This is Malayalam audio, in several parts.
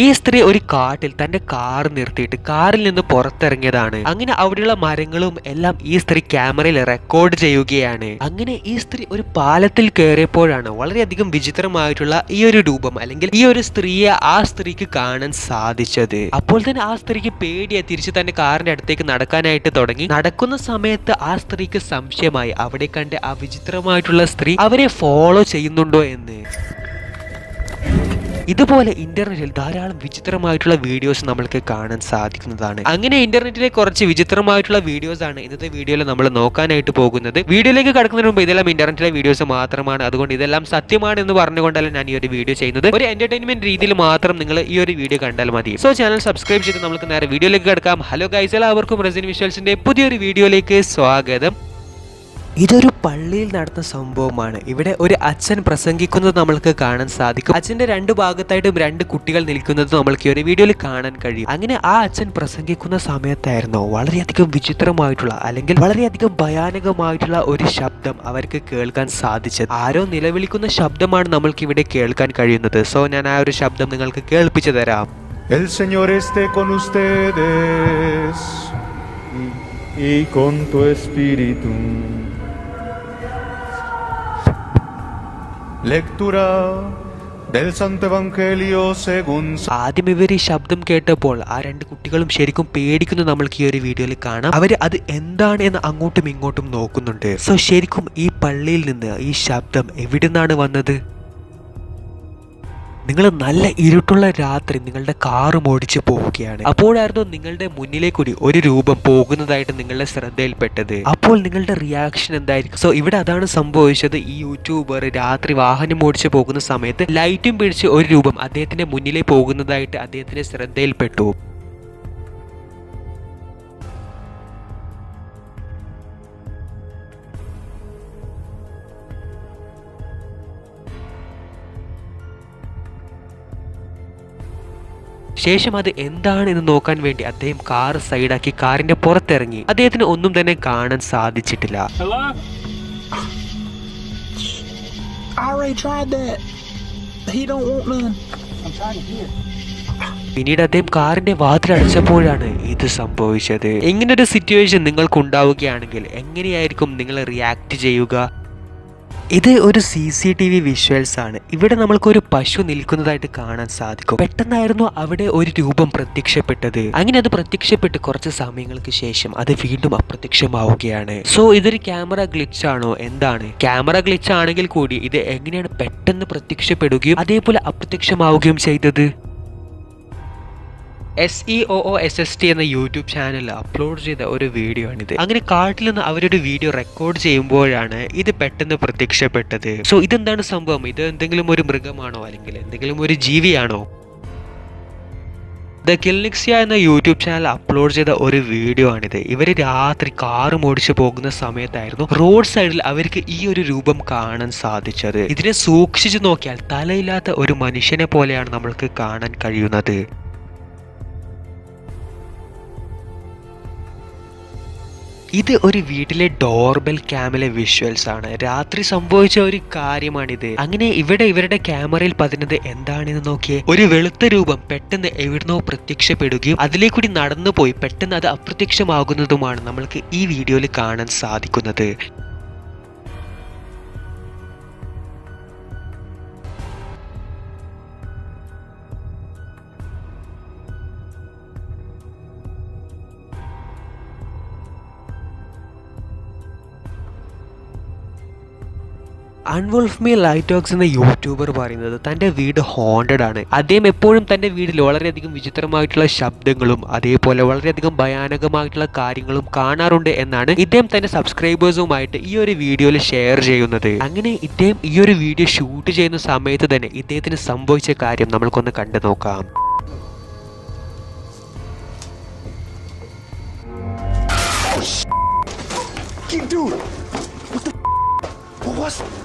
ഈ സ്ത്രീ ഒരു കാട്ടിൽ തന്റെ കാർ നിർത്തിയിട്ട് കാറിൽ നിന്ന് പുറത്തിറങ്ങിയതാണ്. അങ്ങനെ അവിടെയുള്ള മരങ്ങളും എല്ലാം ഈ സ്ത്രീ ക്യാമറയിൽ റെക്കോർഡ് ചെയ്യുകയാണ്. അങ്ങനെ ഈ സ്ത്രീ ഒരു പാലത്തിൽ കയറിയപ്പോഴാണ് വളരെയധികം വിചിത്രമായിട്ടുള്ള ഈ ഒരു രൂപം അല്ലെങ്കിൽ ഈ ഒരു സ്ത്രീയെ ആ സ്ത്രീക്ക് കാണാൻ സാധിച്ചത്. അപ്പോൾ തന്നെ ആ സ്ത്രീക്ക് പേടിയായി തിരിച്ച് തന്റെ കാറിന്റെ അടുത്തേക്ക് നടക്കാനായിട്ട് തുടങ്ങി. നടക്കുന്ന സമയത്ത് ആ സ്ത്രീക്ക് സംശയമായി. അവിടെ കണ്ട് ആ വിചിത്രമായിട്ടുള്ള സ്ത്രീ അവരെ ഫോളോ ചെയ്യുന്നുണ്ടോ എന്ന്. ഇതുപോലെ ഇന്റർനെറ്റിൽ ധാരാളം വിചിത്രമായിട്ടുള്ള വീഡിയോസ് നമ്മൾക്ക് കാണാൻ സാധിക്കുന്നതാണ്. അങ്ങനെ ഇന്റർനെറ്റിലെ കുറച്ച് വിചിത്രമായിട്ടുള്ള വീഡിയോസ് ആണ് ഇന്നത്തെ വീഡിയോയിൽ നമ്മൾ നോക്കാനായിട്ട് പോകുന്നത്. വീഡിയോയിലേക്ക് കടക്കുന്നതിന് മുമ്പ് ഇതെല്ലാം ഇന്റർനെറ്റിലെ വീഡിയോസ് മാത്രമാണ്. അതുകൊണ്ട് ഇതെല്ലാം സത്യമാണ് എന്ന് പറഞ്ഞുകൊണ്ടല്ല ഞാൻ ഈ ഒരു വീഡിയോ ചെയ്യുന്നത്. ഒരു എന്റർടൈൻമെന്റ് രീതിയിൽ മാത്രം നിങ്ങൾ ഈ ഒരു വീഡിയോ കണ്ടാൽ മതി. സോ ചാനൽ സബ്സ്ക്രൈബ് ചെയ്ത് നമുക്ക് നേരെ വീഡിയോയിലേക്ക് കടക്കാം. ഹലോ ഗൈസ് എല്ലാവർക്കും റെസിൻ വിഷ്വൽസിന്റെ പുതിയൊരു വീഡിയോയിലേക്ക് സ്വാഗതം. ഇതൊരു പള്ളിയിൽ നടന്ന സംഭവമാണ്. ഇവിടെ ഒരു അച്ഛൻ പ്രസംഗിക്കുന്നത് നമ്മൾക്ക് കാണാൻ സാധിക്കും. അച്ഛന്റെ രണ്ട് ഭാഗത്തായിട്ടും രണ്ട് കുട്ടികൾ നിൽക്കുന്നത് നമ്മൾക്ക് ഈ ഒരു വീഡിയോയിൽ കാണാൻ കഴിയും. അങ്ങനെ ആ അച്ഛൻ പ്രസംഗിക്കുന്ന സമയത്തായിരുന്നു വളരെയധികം വിചിത്രമായിട്ടുള്ള അല്ലെങ്കിൽ വളരെയധികം ഭയാനകമായിട്ടുള്ള ഒരു ശബ്ദം അവർക്ക് കേൾക്കാൻ സാധിച്ചത്. ആരോ നിലവിളിക്കുന്ന ശബ്ദമാണ് നമ്മൾക്ക് ഇവിടെ കേൾക്കാൻ കഴിയുന്നത്. സോ ഞാൻ ആ ഒരു ശബ്ദം നിങ്ങൾക്ക് കേൾപ്പിച്ചു തരാം. Y con tu espíritu. Lectura del Santo Evangelio según ആദ്യം ഇവർ ഈ ശബ്ദം കേട്ടപ്പോൾ ആ രണ്ട് കുട്ടികളും ശരിക്കും പേടിക്കുന്നു നമ്മൾക്ക് ഈ ഒരു വീഡിയോയിൽ കാണാം. അവർ അത് എന്താണ് എന്ന് അങ്ങോട്ടും ഇങ്ങോട്ടും നോക്കുന്നുണ്ട്. സോ ശരിക്കും ഈ പള്ളിയിൽ നിന്ന് ഈ ശബ്ദം എവിടെ നിന്നാണ് വന്നത്? നിങ്ങൾ നല്ല ഇരുട്ടുള്ള രാത്രി നിങ്ങളുടെ കാറും ഓടിച്ച് പോവുകയാണ്. അപ്പോഴായിരുന്നു നിങ്ങളുടെ മുന്നിലെ കൂടി ഒരു രൂപം പോകുന്നതായിട്ട് നിങ്ങളുടെ ശ്രദ്ധയിൽപ്പെട്ടത്. അപ്പോൾ നിങ്ങളുടെ റിയാക്ഷൻ എന്തായിരിക്കും? സോ ഇവിടെ അതാണ് സംഭവിച്ചത്. ഈ യൂട്യൂബർ രാത്രി വാഹനം ഓടിച്ച് പോകുന്ന സമയത്ത് ലൈറ്റും പിടിച്ച് ഒരു രൂപം അദ്ദേഹത്തിന്റെ മുന്നിലേ പോകുന്നതായിട്ട് അദ്ദേഹത്തിന്റെ ശ്രദ്ധയിൽപ്പെട്ടു. ശേഷം അത് എന്താണ് എന്ന് നോക്കാൻ വേണ്ടി അദ്ദേഹം കാർ സൈഡാക്കി കാറിന്റെ പുറത്തിറങ്ങി അദ്ദേഹത്തിന് ഒന്നും തന്നെ കാണാൻ സാധിച്ചിട്ടില്ല Hello? Tried that. He don't want none. I'm trying to പിന്നീട് അദ്ദേഹം കാറിന്റെ വാതിൽ അടച്ചപ്പോഴാണ് ഇത് സംഭവിച്ചത് ഇങ്ങനൊരു സിറ്റുവേഷൻ നിങ്ങൾക്ക് ഉണ്ടാവുകയാണെങ്കിൽ എങ്ങനെയായിരിക്കും നിങ്ങൾ റിയാക്ട് ചെയ്യുക ഇത് ഒരു C C T V visuals ആണ് ഇവിടെ നമ്മൾക്കൊരു പശു നിൽക്കുന്നതായിട്ട് കാണാൻ സാധിക്കും. പെട്ടെന്നായിരുന്നു അവിടെ ഒരു രൂപം പ്രത്യക്ഷപ്പെട്ടത്. അങ്ങനെ അത് പ്രത്യക്ഷപ്പെട്ട് കുറച്ച് സമയങ്ങൾക്ക് ശേഷം അത് വീണ്ടും അപ്രത്യക്ഷമാവുകയാണ്. സോ ഇതൊരു ക്യാമറ ഗ്ലിച്ച് ആണോ എന്താണ്? ക്യാമറ ഗ്ലിച്ച് ആണെങ്കിൽ കൂടി ഇത് എങ്ങനെയാണ് പെട്ടെന്ന് പ്രത്യക്ഷപ്പെടുകയും അതേപോലെ അപ്രത്യക്ഷമാവുകയും ചെയ്തത്? S E O O S S T എന്ന യൂട്യൂബ് ചാനൽ അപ്ലോഡ് ചെയ്ത ഒരു വീഡിയോ ആണിത്. അങ്ങനെ കാട്ടിൽ നിന്ന് അവരൊരു വീഡിയോ റെക്കോർഡ് ചെയ്യുമ്പോഴാണ് ഇത് പെട്ടെന്ന് പ്രത്യക്ഷപ്പെട്ടത്. സോ ഇതെന്താണ് സംഭവം? ഇത് എന്തെങ്കിലും ഒരു മൃഗമാണോ അല്ലെങ്കിൽ എന്തെങ്കിലും ഒരു ജീവിയാണോ? ദ കിൽനിക്സിയ എന്ന യൂട്യൂബ് ചാനൽ അപ്ലോഡ് ചെയ്ത ഒരു വീഡിയോ ആണിത്. ഇവർ രാത്രി കാറ് മോടിച്ച് പോകുന്ന സമയത്തായിരുന്നു റോഡ് സൈഡിൽ അവർക്ക് ഈ ഒരു രൂപം കാണാൻ സാധിച്ചത്. ഇതിനെ സൂക്ഷിച്ചു നോക്കിയാൽ തലയില്ലാത്ത ഒരു മനുഷ്യനെ പോലെയാണ് നമ്മൾക്ക് കാണാൻ കഴിയുന്നത്. ഇത് ഒരു വീട്ടിലെ ഡോർബെൽ ക്യാമിലെ വിഷ്വൽസ് ആണ്. രാത്രി സംഭവിച്ച ഒരു കാര്യമാണിത്. അങ്ങനെ ഇവിടെ ഇവരുടെ ക്യാമറയിൽ പതിഞ്ഞത് എന്താണെന്ന് നോക്കിയേ. ഒരു വെളുത്ത രൂപം പെട്ടെന്ന് എവിടുന്നോ പ്രത്യക്ഷപ്പെടുകയും അതിലേക്കൂടി നടന്നു പോയി പെട്ടെന്ന് അത് അപ്രത്യക്ഷമാകുന്നതുമാണ് നമ്മൾക്ക് ഈ വീഡിയോയിൽ കാണാൻ സാധിക്കുന്നത്. അൺവോൾഫ് മീ ലൈറ്റോക്സ് എന്ന യൂട്യൂബർ പറയുന്നത് തന്റെ വീട് ഹോണ്ടഡ് ആണ് അദ്ദേഹം എപ്പോഴും തന്റെ വീട്ടിൽ വളരെയധികം വിചിത്രമായിട്ടുള്ള ശബ്ദങ്ങളും അതേപോലെ വളരെയധികം ഭയാനകമായിട്ടുള്ള കാര്യങ്ങളും കാണാറുണ്ട് എന്നാണ് ഇദ്ദേഹം തന്റെ സബ്സ്ക്രൈബേഴ്സുമായിട്ട് ഈ ഒരു വീഡിയോയിൽ ഷെയർ ചെയ്യുന്നത് അങ്ങനെ ഇദ്ദേഹം ഈ ഒരു വീഡിയോ ഷൂട്ട് ചെയ്യുന്ന സമയത്ത് തന്നെ ഇദ്ദേഹത്തിന് സംഭവിച്ച കാര്യം നമ്മൾക്കൊന്ന് കണ്ടു നോക്കാം Dude, what the? What was?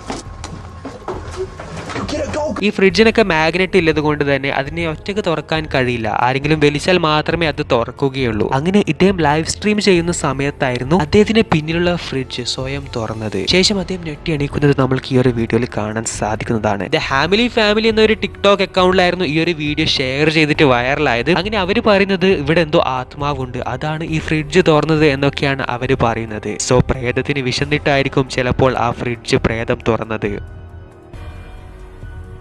ഈ ഫ്രിഡ്ജിനൊക്കെ മാഗ്നറ്റ് ഇല്ലത് കൊണ്ട് തന്നെ അതിനെ ഒറ്റയ്ക്ക് തുറക്കാൻ കഴിയില്ല. ആരെങ്കിലും വലിച്ചാൽ മാത്രമേ അത് തുറക്കുകയുള്ളൂ. അങ്ങനെ ഇദ്ദേഹം ലൈവ് സ്ട്രീം ചെയ്യുന്ന സമയത്തായിരുന്നു അദ്ദേഹത്തിന് പിന്നിലുള്ള ഫ്രിഡ്ജ് സ്വയം തുറന്നത്. ശേഷം അദ്ദേഹം ഞെട്ടി എണീക്കുന്നത് നമ്മൾക്ക് ഈ ഒരു വീഡിയോയിൽ കാണാൻ സാധിക്കുന്നതാണ്. ദ ഹാമിലി ഫാമിലി എന്നൊരു ടിക്ടോക്ക് അക്കൗണ്ടിലായിരുന്നു ഈ ഒരു വീഡിയോ ഷെയർ ചെയ്തിട്ട് വൈറലായത് അങ്ങനെ അവർ പറയുന്നത് ഇവിടെ എന്തോ ആത്മാവുണ്ട്. അതാണ് ഈ ഫ്രിഡ്ജ് തുറന്നത് എന്നൊക്കെയാണ് അവർ പറയുന്നത്. സോ പ്രേതത്തിന് വിശന്നിട്ടായിരിക്കും ചിലപ്പോൾ ആ ഫ്രിഡ്ജ് പ്രേതം തുറന്നത്.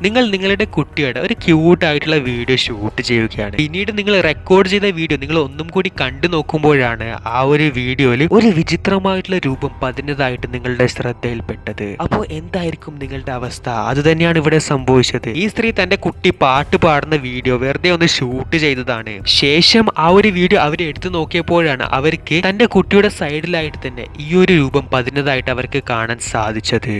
നിങ്ങൾ നിങ്ങളുടെ കുട്ടിയുടെ ഒരു ക്യൂട്ടായിട്ടുള്ള വീഡിയോ ഷൂട്ട് ചെയ്യുകയാണ്. പിന്നീട് നിങ്ങൾ റെക്കോർഡ് ചെയ്ത വീഡിയോ നിങ്ങൾ ഒന്നും കൂടി കണ്ടു നോക്കുമ്പോഴാണ് ആ ഒരു വീഡിയോയിൽ ഒരു വിചിത്രമായിട്ടുള്ള രൂപം പതിഞ്ഞതായിട്ട് നിങ്ങളുടെ ശ്രദ്ധയിൽപ്പെട്ടത്. അപ്പോൾ എന്തായിരിക്കും നിങ്ങളുടെ അവസ്ഥ? അത് തന്നെയാണ് ഇവിടെ സംഭവിച്ചത്. ഈ സ്ത്രീ തന്റെ കുട്ടി പാട്ട് പാടുന്ന വീഡിയോ വെറുതെ ഒന്ന് ഷൂട്ട് ചെയ്തതാണ്. ശേഷം ആ ഒരു വീഡിയോ അവർ എടുത്തു നോക്കിയപ്പോഴാണ് അവർക്ക് തന്റെ കുട്ടിയുടെ സൈഡിലായിട്ട് തന്നെ ഈ ഒരു രൂപം പതിഞ്ഞതായിട്ട് അവർക്ക് കാണാൻ സാധിച്ചത്.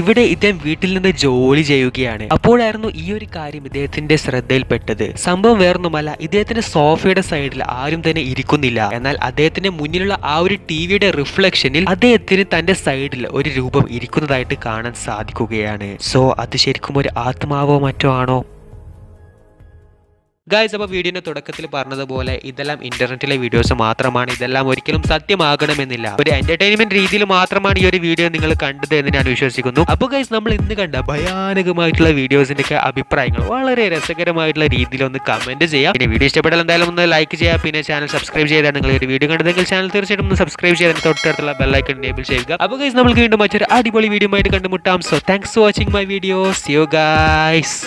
ഇവിടെ ഇദ്ദേഹം വീട്ടിൽ നിന്ന് ജോലി ചെയ്യുകയാണ്. അപ്പോഴായിരുന്നു ഈ ഒരു കാര്യം ഇദ്ദേഹത്തിന്റെ ശ്രദ്ധയിൽപ്പെട്ടത്. സംഭവം വേറൊന്നുമല്ല ഇദ്ദേഹത്തിന്റെ സോഫയുടെ സൈഡിൽ ആരും തന്നെ ഇരിക്കുന്നില്ല. എന്നാൽ അദ്ദേഹത്തിന്റെ മുന്നിലുള്ള ആ ഒരു ടിവിയുടെ റിഫ്ലക്ഷനിൽ അദ്ദേഹത്തിന് തന്റെ സൈഡിൽ ഒരു രൂപം ഇരിക്കുന്നതായിട്ട് കാണാൻ സാധിക്കുകയാണ്. സോ അത് ശരിക്കും ഒരു ആത്മാവോ മറ്റോ ആണോ? ഗായ്സ് അപ്പോൾ വീഡിയോന്റെ തുടക്കത്തിൽ പറഞ്ഞതുപോലെ ഇതെല്ലാം ഇന്റർനെറ്റിലെ വീഡിയോസ് മാത്രമാണ്. ഇതെല്ലാം ഒരിക്കലും സത്യമാകണമെന്നില്ല. ഒരു എന്റർടൈൻമെന്റ് രീതിയിൽ മാത്രമാണ് ഈ ഒരു വീഡിയോ നിങ്ങൾ കണ്ടത് എന്ന് ഞാൻ വിശ്വസിക്കുന്നു. അപ്പോൾ ഗൈസ് നമ്മൾ ഇന്ന് കണ്ട ഭയാനകമായിട്ടുള്ള വീഡിയോസിന്റെ ഒക്കെ അഭിപ്രായങ്ങൾ വളരെ രസകരമായിട്ടുള്ള രീതിയിൽ ഒന്ന് കമന്റ് ചെയ്യാം. പിന്നെ വീഡിയോ ഇഷ്ടപ്പെട്ടാൽ എന്തായാലും ഒന്ന് ലൈക്ക് ചെയ്യുക. പിന്നെ ചാനൽ സബ്സ്ക്രൈബ് ചെയ്താൽ നിങ്ങൾ ഒരു വീഡിയോ കണ്ടതെങ്കിൽ ചാനൽ തീർച്ചയായിട്ടും ഒന്ന് സബ്സ്ക്രൈബ് ചെയ്താൽ തൊട്ടടുത്തുള്ള ബെല്ലൈക്കൺ എനേബിൾ ചെയ്യുക. അപ്പോൾ ഗൈസ് നമുക്ക് വീണ്ടും മറ്റൊരു അടിപൊളി വീഡിയോ ആയിട്ട് കണ്ടുമുട്ടാം. So thanks for watching my video you guys